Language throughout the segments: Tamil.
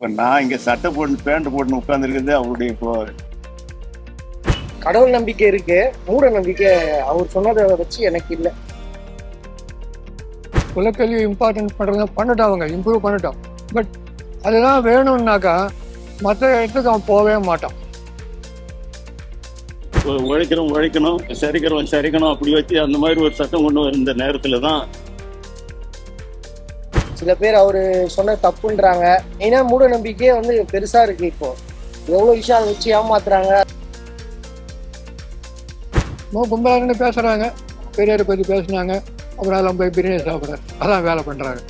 இப்போ நான் இங்கே சட்டை போட்டு பேண்ட் போட்டு உட்காந்துருக்கிறது அவருடைய இப்போ கடவுள் நம்பிக்கை இருக்கு மூட நம்பிக்கை அவர் சொன்னதை வச்சு எனக்கு இல்லை. குலக்கல்வி இம்பார்ட்டன்ஸ் பண்ணுறதுங்க பண்ணட்டும் அவங்க இம்ப்ரூவ் பண்ணட்டும். பட் அதுதான் வேணும்னாக்கா மற்ற இடத்துக்கு அவன் போகவே மாட்டான். உழைக்கிறவன் உழைக்கணும் சரிக்கிறவன் சரிக்கணும் அப்படி வச்சு அந்த மாதிரி ஒரு சட்டம் கொண்டு வந்த நேரத்தில் தான் சில பேர் அவரு சொன்ன தப்புன்றாங்க. ஏன்னா மூட நம்பிக்கையே வந்து பெருசா இருக்கு இப்போ. எவ்வளவு விஷயம் அதை வச்சு ஏமாத்துறாங்க. மோ கும்பலாருன்னு பேசுகிறாங்க பெரியாரை பற்றி பேசுனாங்க. அப்புறம் எல்லாம் போய் பிரியாணி சாப்பிட்றாரு அதான் வேலை பண்ணுறாங்க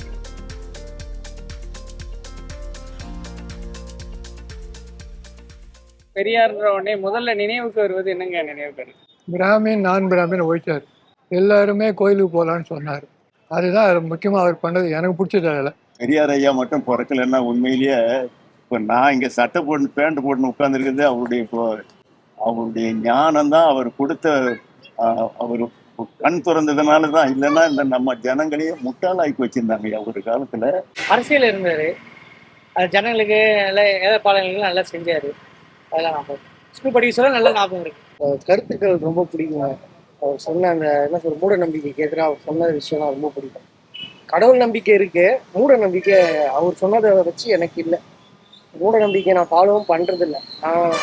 பெரியார்ன்ற உடனே முதல்ல நினைவுக்கு வருவது என்னங்க நினைவுக்கு பிராமின் நான் பிராமின் ஒழிச்சார். எல்லாருமே கோயிலுக்கு போகலான்னு சொன்னார். அதுதான் அது முக்கியமாக அவர் பண்ணது. எனக்கு பிடிச்சது அதில். பெரியார் ஐயா மட்டும் பிறக்கலைன்னா உண்மையிலேயே இப்போ நான் இங்கே சட்டை போட்டு பேண்ட் போட்டு உட்காந்துருக்கிறது அவருடைய இப்போ அவருடைய ஞானம் தான் அவர் கொடுத்த ஆஹ், அவர் கண் திறந்ததுனால தான் இல்லைன்னா இந்த நம்ம ஜனங்களையே முட்டாளாக்கி வச்சிருந்தாங்க ஒரு காலத்துல. அரசியல் இருந்தாரு அது ஜனங்களுக்கு நல்ல ஏழைப்பாளையங்களுக்கு நல்லா செஞ்சாரு. அதெல்லாம் ஞாபகம் ஸ்கூல் படிக்க சொல்ல நல்ல ஞாபகம் இருக்கு. கருத்துக்கள் ரொம்ப பிடிக்கும். அவர் சொன்ன அந்த என்ன சொல்ற மூட நம்பிக்கைக்கு எதிராக அவர் சொன்ன விஷயம்லாம் ரொம்ப பிடிக்கும். கடவுள் நம்பிக்கை இருக்கு. மூட நம்பிக்கை அவர் சொன்னதை வச்சு எனக்கு இல்லை. மூட நம்பிக்கை நான் ஃபாலோவும் பண்றது இல்லை நான்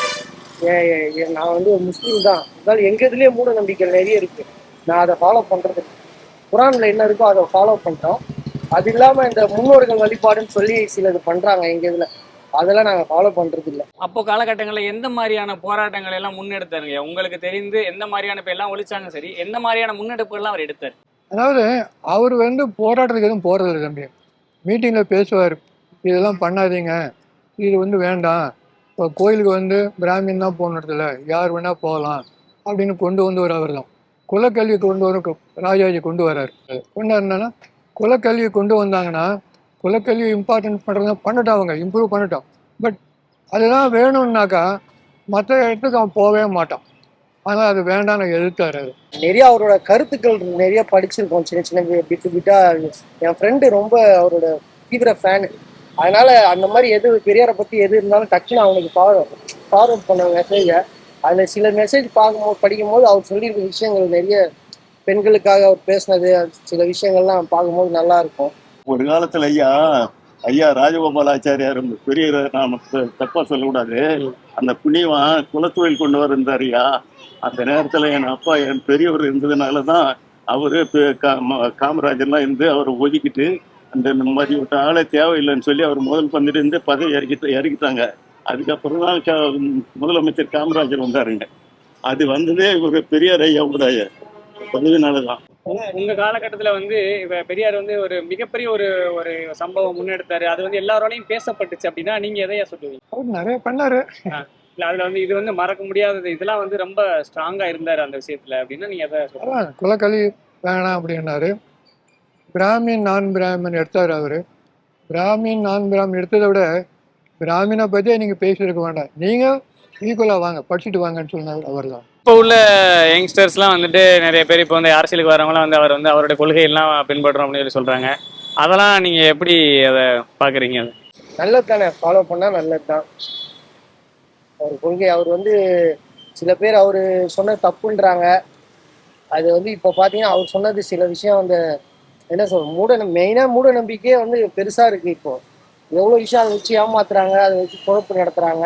நான் வந்து ஒரு முஸ்லீம் தான். இருந்தாலும் எங்க இதுலயே மூட நம்பிக்கை நிறைய இருக்கு. நான் அதை ஃபாலோ பண்றது குரானில் குரான்ல என்ன இருக்கோ அதை ஃபாலோ பண்றோம். அது இல்லாம இந்த முன்னோர்கள் வழிபாடுன்னு சொல்லி சிலது பண்றாங்க எங்க இதுல. அதெல்லாம் நாங்க ஃபாலோ பண்றது இல்லை அப்போ காலகட்டங்களில் எந்த மாதிரியான போராட்டங்கள் எல்லாம் முன்னெடுத்தாருங்க? உங்களுக்கு தெரிந்து எந்த மாதிரியான இப்போ எல்லாம் ஒழிச்சாங்க சரி எந்த மாதிரியான முன்னெடுப்புகள்லாம் அவர் எடுத்தார்? அதாவது அவர் வந்து போராட்டத்துக்கு எதுவும் போகிறதில்ல தம்பி. மீட்டிங்கில் பேசுவார். இதெல்லாம் பண்ணாதீங்க. இது வந்து வேண்டாம். இப்போ கோயிலுக்கு வந்து பிராமின் தான் போகணுறதில்ல யார் வேணால் போகலாம் அப்படின்னு கொண்டு வந்தவர் அவர் தான் குலக்கல்வி கொண்டு வர ராஜாஜி கொண்டு வர்றாரு கொண்டு வரணும்னா குலக்கல்வி கொண்டு வந்தாங்கன்னா குலக்கல்வி இம்பார்ட்டன்ட் பண்ணுறதுனா பண்ணட்டும் அவங்க இம்ப்ரூவ் பண்ணிட்டான் பட் அதெல்லாம் வேணும்னாக்கா மற்ற இடத்துக்கு அவன் போகவே மாட்டான். ஆனால் அது வேண்டாம்னு எதிர்த்தார் அது நிறைய அவரோட கருத்துக்கள் நிறைய படிச்சிருக்கோம் சின்ன சின்ன விட்டு விட்டா என் ஃப்ரெண்டு ரொம்ப அவரோட தீவிர ஃபேனு அதனால அந்த மாதிரி எது பெரியாரை பத்தி எது இருந்தாலும் டக்குன்னு அவனுக்கு ஃபார்வர்ட் ஃபார்வர்ட் பண்ண மெசேஜை அதில் சில மெசேஜ் பார்க்கும்போது படிக்கும்போது அவர் சொல்லியிருக்க விஷயங்கள் நிறைய பெண்களுக்காக அவர் பேசினது சில விஷயங்கள்லாம் பார்க்கும்போது நல்லா இருக்கும். ஒரு காலத்துல ஐயா ஐயா ராஜகோபாலாச்சாரியார் பெரிய நாம தப்பா சொல்லக்கூடாது. அந்த புண்ணியவன் குலத்தொழில் கொண்டு வந்திருந்தார் ஐயா. அந்த நேரத்துல என் அப்பா என் பெரியவர் இருந்ததுனால தான் அவரு காமராஜர்லாம் இருந்து அவரை ஒதுக்கிட்டு அந்த இந்த மாதிரி விட்ட ஆளே தேவையில்லைன்னு சொல்லி அவர் முதல் பண்ணிட்டு இருந்து பதவி இறக்கிட்டு இறக்கிட்டாங்க அதுக்கப்புறம் தான் முதலமைச்சர் காமராஜர் வந்தாருங்க. அது வந்ததே ஒரு பெரியார் ஐயாவோட பதவினால தான் உங்க- காலகட்டத்துல வந்து இப்ப பெரியார் வந்து ஒரு மிகப்பெரிய ஒரு ஒரு சம்பவம் முன்னெடுத்தாரு. அது வந்து எல்லாரோடையும் பேசப்பட்டுச்சு அப்படின்னா நீங்க எதையா சொல்லுவீங்க? அவர் நிறைய பண்ணார். இல்ல அதுல வந்து இது வந்து மறக்க முடியாதது. இதெல்லாம் வந்து ரொம்ப ஸ்ட்ராங்கா இருந்தாரு அந்த விஷயத்துல. அப்படின்னா நீங்க எதை சொல்லுவீங்க அதான் குலக்கல்வி வேணாம் அப்படின்னாரு. பிராமின் நான் பிராமின் எடுத்தார் அவர். பிராமின் நான் பிராமின் எடுத்ததை விட பிராமினை பற்றியே நீங்கள் பேசியிருக்க வேண்டாம். நீங்கள் ஈக்குவலாக வாங்க படிச்சுட்டு வாங்கன்னு சொன்னார் அவர் தான் இப்போ உள்ள யங்ஸ்டர்ஸ்லாம் வந்துட்டு நிறைய பேர் இப்போ வந்து அரசியலுக்கு வரவங்களாம் வந்து அவர் வந்து அவருடைய கொள்கையெல்லாம் பின்பற்றோம் அப்படின்னு சொல்லி சொல்றாங்க. அதெல்லாம் நீங்க எப்படி அதை பாக்குறீங்க? அது நல்லது தானே ஃபாலோ பண்ணா நல்லது தான் அவர் கொள்கை அவர் வந்து சில பேர் அவர் சொன்ன தப்புன்றாங்க. அது வந்து இப்போ பார்த்தீங்கன்னா அவர் சொன்னது சில விஷயம் அந்த என்ன சொல்ற மூட மெயினாக மூட நம்பிக்கையே வந்து பெருசாக இருக்கு இப்போ. எவ்வளோ விஷயம் அதை வச்சு ஏமாத்துறாங்க அதை வச்சு குழப்பு நடத்துறாங்க.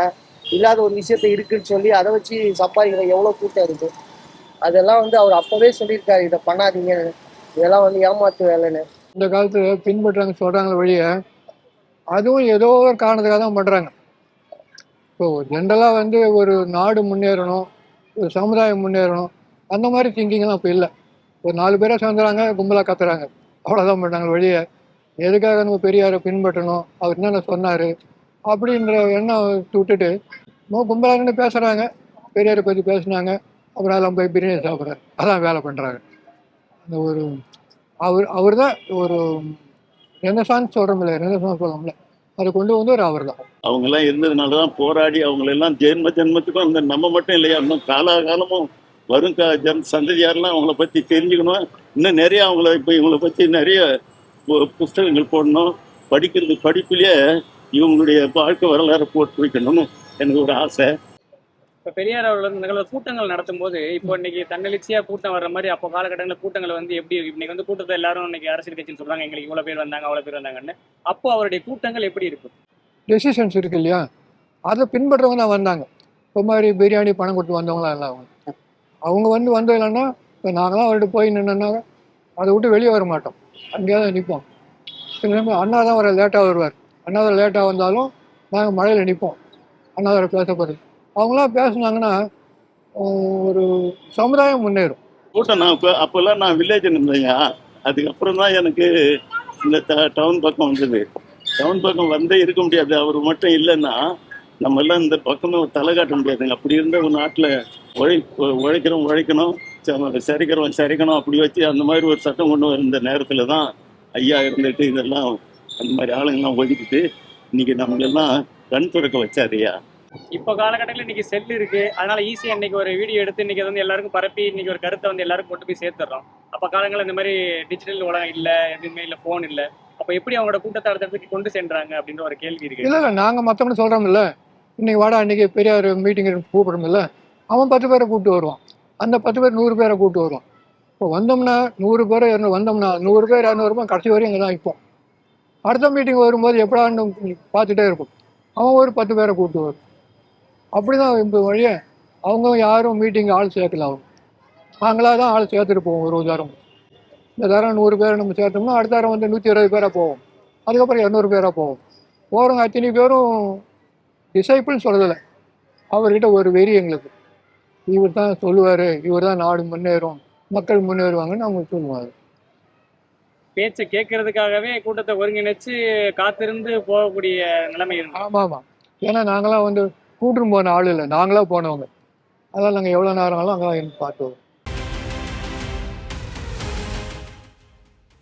இல்லாத ஒரு விஷயத்த இருக்குன்னு சொல்லி அதை வச்சு சம்பாதிக்கிற எவ்வளோ கூட்டம் இருக்கு? அதெல்லாம் வந்து அவர் அப்போவே சொல்லியிருக்காரு இதை பண்ணாதீங்க இதெல்லாம் வந்து ஏமாத்து வேலைன்னு. இந்த காலத்தில் பின்பற்றாங்க சொல்கிறாங்க வழிய அதுவும் ஏதோ ஒரு காரணத்துக்காக தான் பண்ணுறாங்க இப்போ ஜென்ரலாக வந்து ஒரு நாடு முன்னேறணும் ஒரு சமுதாயம் முன்னேறணும் அந்த மாதிரி திங்கிங்லாம் இப்போ இல்லை. ஒரு நாலு பேரை சேர்ந்துறாங்க கும்பலாக கத்துறாங்க. அவ்வளோதான் பண்ணுறாங்க வழிய எதுக்காக நம்ம பெரியாரை பின்பற்றணும் அவர் என்னென்ன சொன்னார் அப்படின்ற எண்ணம் விட்டுட்டு நம்ம கும்பலாக பேசுகிறாங்க பெரியாரை பற்றி பேசுனாங்க. அப்புறம் அதெல்லாம் போய் பிரியாணி சாப்பிட்றாரு. அதான் வேலை பண்ணுறாங்க அந்த ஒரு அவர் அவர் தான் ஒரு ரெனசான்ஸ் சொல்கிறோம்ல ரெனசான்ஸ் சொல்கிறோம்ல அதை கொண்டு வந்தவர் அவர் தான் அவங்க எல்லாம் இருந்ததுனால தான் போராடி அவங்களெல்லாம் ஜென்ம ஜென்மத்துக்கும் அந்த நம்ம மட்டும் இல்லையா? இன்னும் காலாகாலமும் வரும். கா ஜன் சந்ததியாரெல்லாம் அவங்கள பற்றி தெரிஞ்சுக்கணும். இன்னும் நிறைய அவங்கள இப்போ இவங்கள பற்றி நிறைய பு- புஸ்தகங்கள் போடணும். படிக்கிறது படிப்புலேயே இவங்களுடைய வாழ்க்கை வரலாறு போட்டு வைக்கணும்னு எனக்கு ஒரு ஆசை. இப்ப பெரியார் அவர்கள் வந்து நிகழ்வு கூட்டங்கள் நடத்தும் போது இப்போ இன்னைக்கு தன்னெழுச்சியா கூட்டம் வர்ற மாதிரி அப்போ காலகட்டங்களில் கூட்டங்கள் வந்து எப்படி இருக்கு? இன்னைக்கு வந்து கூட்டத்தை எல்லாரும் இன்னைக்கு அரசியல் கட்சின்னு சொல்றாங்க. எங்களுக்கு இவ்வளவு பேர் வந்தாங்க அவ்வளவு பேர் வந்தாங்கன்னு. அப்போ அவருடைய கூட்டங்கள் எப்படி இருக்கும் டெசிஷன்ஸ் இருக்கு இல்லையா? அதை பின்பற்றவங்க தான் வந்தாங்க. இப்போ மாதிரி பிரியாணி பணம் கொடுத்து வந்தவங்களாம் எல்லாம் அவங்க. அவங்க வந்து வந்தது இல்லைன்னா இப்போ நாங்களாம் அவர்கிட்ட போய் நின்னோன்னா அதை விட்டு வெளியே வர மாட்டோம். அங்கேயே தான் நிற்போம் சில நேரம் அண்ணா தான் வர லேட்டாக வருவார். அண்ணா தான் லேட்டாக வந்தாலும் நாங்கள் மழையில் நிற்போம் அண்ணா வர பேசப்படுது. அவங்களாம் பேசுனாங்கன்னா ஒரு சமுதாயம் முன்னேறும். கூட்டம் நான் இப்போ அப்போல்லாம் நான் வில்லேஜ் இருந்தேங்க. அதுக்கப்புறம் தான் எனக்கு இந்த டவுன் பக்கம் வந்தது. டவுன் பக்கம் வந்தே இருக்க முடியாது. அவர் மட்டும் இல்லைன்னா நம்ம எல்லாம் இந்த பக்கமே தலை காட்ட முடியாதுங்க. அப்படி இருந்த ஒரு நாட்டில் உழை உழைக்கிறோம் உழைக்கணும். ச- சரிக்கிறோம் சரிக்கணும். அப்படி வச்சு அந்த மாதிரி ஒரு சட்டம் கொண்டு வந்த நேரத்தில் தான் ஐயா இருந்துட்டு இதெல்லாம் அந்த மாதிரி ஆளுங்கெல்லாம் ஒதுக்கிட்டு இன்னைக்கு நம்மளெல்லாம் கண் துறக்க வச்சாரு ஐயா இப்போ காலகட்டத்தில் இன்னைக்கு செல் இருக்கு. அதனால ஈஸியா இன்னைக்கு ஒரு வீடியோ எடுத்து இன்னைக்கு வந்து எல்லாருக்கும் பரப்பி இன்னைக்கு ஒரு கருத்தை வந்து எல்லாருக்கும் கொண்டு போய் சேர்த்துறோம். அப்ப காலங்களில் இந்த மாதிரி டிஜிட்டல் உலகம் இல்ல எதுவுமே இல்ல போன் இல்ல. அப்ப எப்படி அவங்களோட கூட்டத்தை அடுத்த இடத்துக்கு கொண்டு சென்றாங்க அப்படின்ற ஒரு கேள்வி இருக்கு. இல்லை இல்லை நாங்கள் மற்றவங்க சொல்கிறோம்ல இன்னைக்கு வாடா இன்னைக்கு பெரியார் மீட்டிங் கூப்பிடுறோம்ல. அவன் பத்து பேரை கூப்பிட்டு வருவான். அந்த பத்து பேர் நூறு பேரை கூப்பிட்டு வருவான். இப்போ வந்தோம்னா நூறு பேர் இரநூறு வந்தோம்னா நூறு பேர் இரநூறு பேர் கடைசி வரையும் இங்கே தான் இருப்போம் அடுத்த மீட்டிங் வரும்போது எப்படான்னு பார்த்துட்டே இருக்கும் அவன் ஒரு பத்து பேரை கூப்பிட்டு வரும் அப்படி தான் இப்போ வழியே அவங்க யாரும் மீட்டிங் ஆள் சேர்க்கல அவங்க. நாங்களாக தான் ஆள் சேர்த்துட்டு போவோம் ஒரு தரம். இந்த தரம் நூறு பேரை நம்ம சேர்த்தோம்னா அடுத்த தரம் வந்து நூற்றி இருபது பேராக போவோம். அதுக்கப்புறம் இரநூறு பேராக போவோம். போகிறவங்க அத்தனை பேரும் டிசைபிள்னு சொல்லலை. அவர்கிட்ட ஒரு வெறி எங்களுக்கு. இவர் தான் சொல்லுவார் இவர் தான் நாடு முன்னேறும் மக்கள் முன்னேறுவாங்கன்னு அவங்க சொல்லுவாங்க. பேச்சை கேட்கறதுக்காகவே கூட்டத்தை ஒருங்கிணைச்சு காத்திருந்து போகக்கூடிய நிலைமை இருக்கு ஆமாம். ஆமாம் ஏன்னா நாங்களாம் வந்து கூட்டம் போன ஆள் இல்லை. நாங்களாக போனவங்க. அதனால் நாங்கள் எவ்வளோ நேரம் ஆனாலும் அங்கெல்லாம் பார்த்து